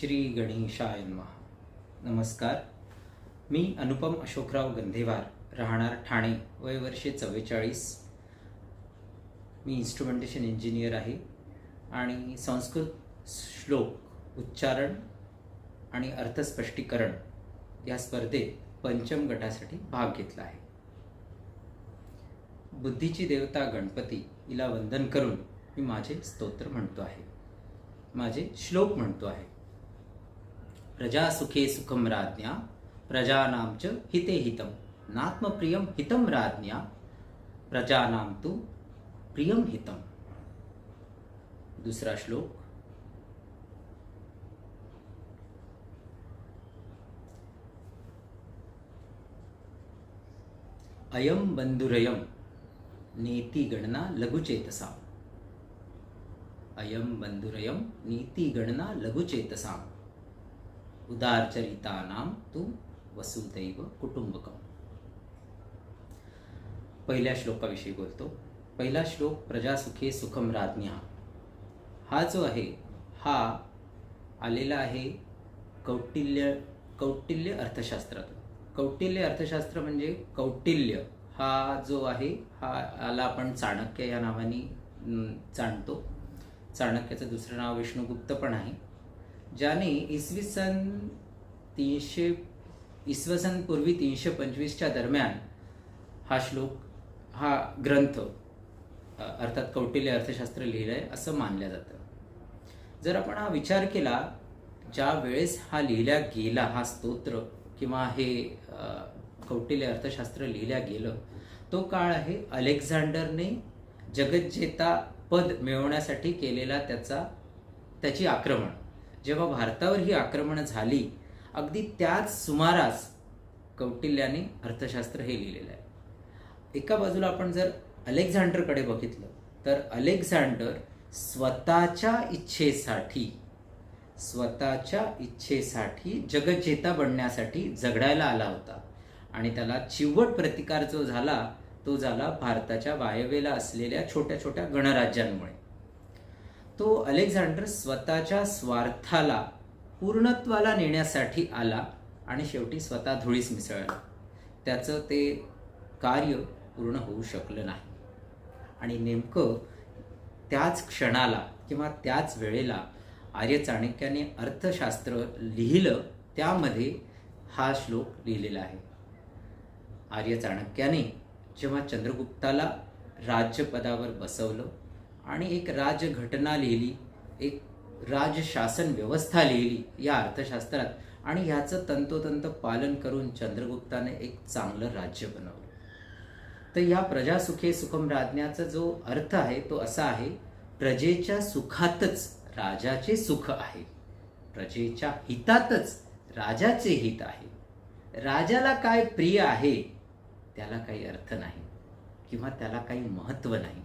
श्री गणेशाय नमस्कार. मी अनुपम अशोकराव गंधेवार राहणार ठाणे वय वर्षे चव्वेचाळीस. मी इन्स्ट्रुमेंटेशन इंजिनियर आहे आणि संस्कृत श्लोक उच्चारण आणि अर्थस्पष्टीकरण या स्पर्धेत पंचम गटासाठी भाग घेतला आहे. बुद्धीची देवता गणपती हिला वंदन करून मी माझे स्तोत्र म्हणतो आहे. माझे श्लोक म्हणतो आहे. प्रजा सुखे सुखम राज्ञा प्रजानां च हिते हितम। नात्मप्रियं हितम राज्ञा प्रजानां तु प्रियम हितम। दुसरा श्लोक। अयम बंधुरयम नीति गणना लघुचेतसा अयम बंधुरयम नीति गणना लघुचेतसा उदारचरितानां तू वसुदैव कुटुंबकम पहिल्या श्लोकाविषयी बोलतो पहिला श्लोक प्रजासुखे सुखम राज्ञा। हा जो आहे हा आलेला आहे कौटिल्य कौटिल्य अर्थशास्त्रातून कौटिल्य अर्थशास्त्र म्हणजे कौटिल्य हा जो आहे हा आला आपण चाणक्य या नावाने जाणतो। चाणक्याचं दुसरं नाव विष्णुगुप्त पण आहे। ज्याने इसवी सन तीनशे इसवी सन पूर्वी तीनशे पंचवीसच्या दरम्यान हा श्लोक हा ग्रंथ अर्थात कौटिल्य अर्थशास्त्र लिहिलं आहे असं मानलं जातं. जर आपण हा विचार केला ज्या वेळेस हा लिहिल्या गेला हा स्तोत्र किंवा हे कौटिल्य अर्थशास्त्र लिहिल्या गेलं तो काळ आहे अलेक्झांडरने जगज्जेता पद मिळवण्यासाठी केलेला त्याचा त्याची आक्रमण. जेव्हा भारतावर ही आक्रमणं झाली अगदी त्याच सुमारास कौटिल्याने अर्थशास्त्र हे लिहिलेलं आहे. एका बाजूला आपण जर अलेक्झांडरकडे बघितलं तर अलेक्झांडर स्वतःच्या इच्छेसाठी स्वतःच्या इच्छेसाठी जगजेता बनण्यासाठी झगडायला आला होता. आणि त्याला चिवट प्रतिकार जो झाला तो झाला भारताच्या वायव्येला असलेल्या छोट्या छोट्या गणराज्यांमुळे. तो अलेक्झांडर स्वतःच्या स्वार्थाला पूर्णत्वाला नेण्यासाठी आला आणि शेवटी स्वतः धुळीस मिसळला. त्याचं ते कार्य पूर्ण होऊ शकलं नाही. आणि नेमकं त्याच क्षणाला किंवा त्याच वेळेला आर्य चाणक्याने अर्थशास्त्र लिहिलं त्यामध्ये हा श्लोक लिहिलेला आहे. आर्य चाणक्याने जेव्हा चंद्रगुप्ताला राज्यपदावर बसवलं आणि एक राजघटना लिहिली एक राजशासन व्यवस्था लिहिली या अर्थशास्त्रात. आणि ह्याचं तंतोतंत पालन करून चंद्रगुप्ताने एक चांगलं राज्य बनवलं. तर या प्रजासुखे सुखम राज्ञाचा जो अर्थ आहे तो असा आहे प्रजेच्या सुखातच राजाचे सुख आहे. प्रजेच्या हितातच राजाचे हित आहे. राजाला काय प्रिय आहे त्याला काही अर्थ नाही किंवा त्याला काही महत्त्व नाही.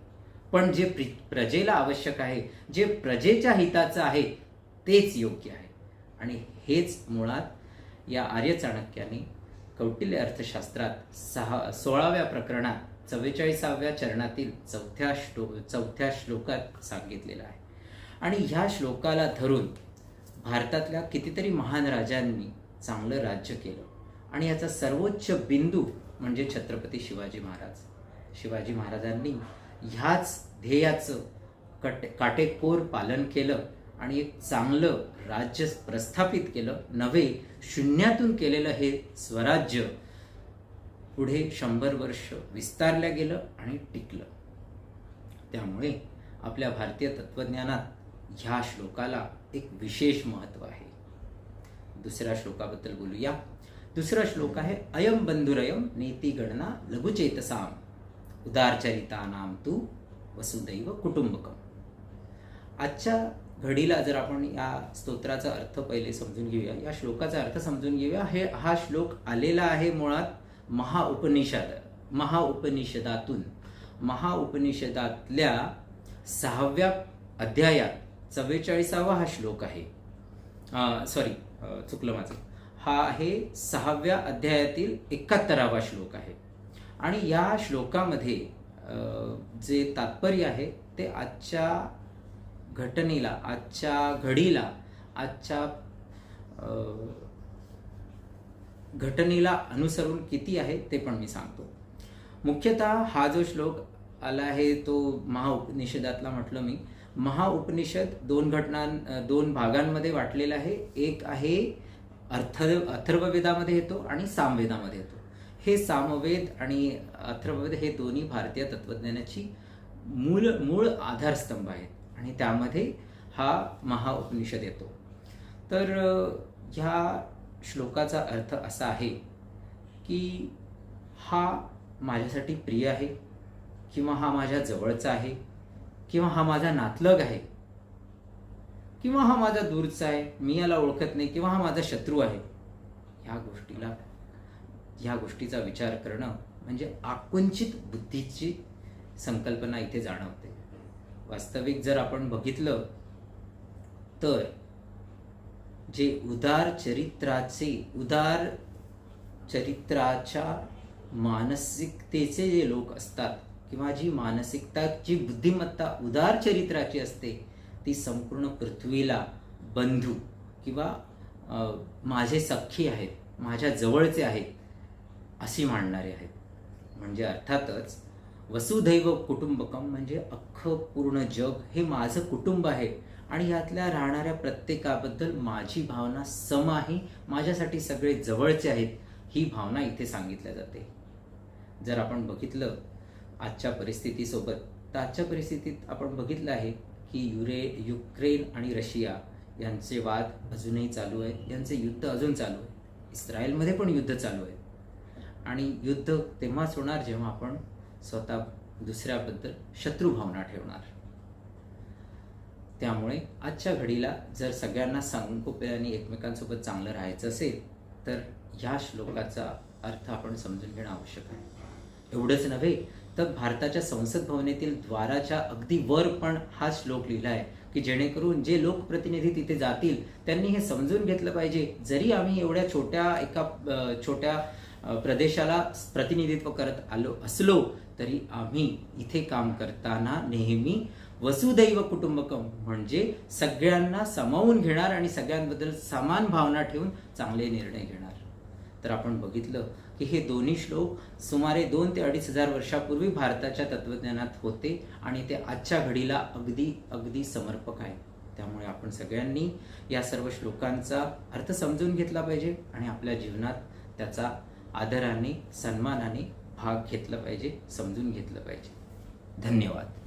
पण जे प्रजेला आवश्यक आहे जे प्रजेच्या हिताचं आहे तेच योग्य आहे. आणि हेच मुळात या आर्य चाणक्याने कौटिल्य अर्थशास्त्रात सहा सोळाव्या प्रकरणात चव्वेचाळीसाव्या चरणातील चौथ्या श्लो चौथ्या श्लोकात सांगितलेलं आहे. आणि ह्या श्लोकाला धरून भारतातल्या कितीतरी महान राजांनी चांगलं राज्य केलं. आणि याचा सर्वोच्च बिंदू म्हणजे छत्रपती शिवाजी महाराज. शिवाजी महाराजांनी ह्याच ध्येयाचं कट काटेकोर पालन केलं आणि एक चांगलं राज्य प्रस्थापित केलं नव्हे शून्यातून केलेलं हे स्वराज्य पुढे शंभर वर्ष विस्तारलं गेलं आणि टिकलं. त्यामुळे आपल्या भारतीय तत्वज्ञानात ह्या श्लोकाला एक विशेष महत्त्व आहे. दुसऱ्या श्लोकाबद्दल बोलूया. दुसरा श्लोक आहे अयम बंधुरयम नेती गणना लघुचेतसाम. उदारचरितानाम तू वसुदैव कुटुंबकम। आजच्या घडीला जर आपण या स्तोत्राचा अर्थ पहिले समजून घेऊया या श्लोकाचा अर्थ समजून घेऊया हे हा श्लोक आलेला आहे मुळात महाउपनिषद महाउपनिषदातून महाउपनिषदातल्या सहाव्या अध्यायात चव्वेचाळीसावा हा श्लोक आहे. सॉरी चुकलं माझं. हा आहे सहाव्या अध्यायातील एकाहत्तरावा श्लोक आहे. आणि या श्लोकामध्ये जे तात्पर्य आहे ते आजच्या घटनेला आजच्या घडीला आजच्या घटनेला अनुसरून किती आहे ते पण मी सांगतो. मुख्यतः हा जो श्लोक आला आहे तो महाउपनिषदातला म्हटलं मी. महाउपनिषद दोन घटनां दोन भागांमध्ये वाटलेला आहे. एक आहे अर्थ अथर्ववेदामध्ये येतो आणि सामवेदामध्ये येतो. हे सामवेद आणि अथर्ववेद हे दोन्ही भारतीय तत्वज्ञानाची मूल मूळ आधारस्तंभ आहेत. आणि त्यामध्ये हा महाउपनिषद येतो. तर ह्या श्लोकाचा अर्थ असा आहे की हा माझ्यासाठी प्रिय आहे किंवा हा माझ्या जवळचा आहे किंवा हा माझा नातलग आहे किंवा हा माझा दूरचा आहे मी याला ओळखत नाही किंवा हा माझा शत्रू आहे ह्या गोष्टीला ह्या गोष्टीचा विचार करणं म्हणजे आकुंचित बुद्धीची संकल्पना इथे जाणवते. वास्तविक जर आपण बघितलं तर जे उदार चरित्राचे उदार चरित्राच्या मानसिकतेचे जे लोक असतात किंवा जी मानसिकता जी बुद्धिमत्ता उदार चरित्राची असते ती संपूर्ण पृथ्वीला बंधू किंवा माझे सख्खी आहेत माझ्या जवळचे आहेत अशी मांडणारे आहेत. म्हणजे अर्थातच वसुधैव कुटुंबकम म्हणजे अख्खं पूर्ण जग हे माझं कुटुंब आहे आणि यातल्या राहणाऱ्या प्रत्येकाबद्दल माझी भावना सम आहे माझ्यासाठी सगळे जवळचे आहेत ही भावना इथे सांगितल्या जाते. जर आपण बघितलं आजच्या परिस्थितीसोबत तर आजच्या परिस्थितीत आपण बघितलं आहे की युरे युक्रेन आणि रशिया यांचे वाद अजूनही चालू आहेत यांचे युद्ध अजून चालू आहे इस्रायलमध्ये पण युद्ध चालू आहे आणि युद्ध तेव्हाच होणार जेव्हा आपण स्वतः दुसऱ्याबद्दल शत्रुभावना ठेवणार. त्यामुळे आजच्या घडीला जर सगळ्यांना सांगोप्याने एकमेकांसोबत चांगलं राहायचं असेल तर ह्या श्लोकाचा अर्थ आपण समजून घेणं आवश्यक आहे. एवढंच नव्हे तर भारताच्या संसद भवनेतील द्वाराच्या अगदी वर पण हा श्लोक लिहिला आहे की जेणेकरून जे लोकप्रतिनिधी तिथे जातील त्यांनी हे समजून घेतलं पाहिजे. जरी आम्ही एवढ्या छोट्या एका छोट्या प्रदेशाला प्रतिनिधित्व करत आलो असलो तरी आम्ही इथे काम करताना नेहमी वसुदैव कुटुंबकम म्हणजे सगळ्यांना सामावून घेणार आणि सगळ्यांबद्दल समान भावना ठेवून चांगले निर्णय घेणार. तर आपण बघितलं की हे दोन्ही श्लोक सुमारे दोन ते अडीच हजार वर्षापूर्वी भारताच्या तत्वज्ञानात होते आणि ते आजच्या घडीला अगदी अगदी समर्पक आहे. त्यामुळे आपण सगळ्यांनी या सर्व श्लोकांचा अर्थ समजून घेतला पाहिजे आणि आपल्या जीवनात त्याचा आदराने सन्मानाने भाग घेतला पाहिजे समजून घेतलं पाहिजे. धन्यवाद.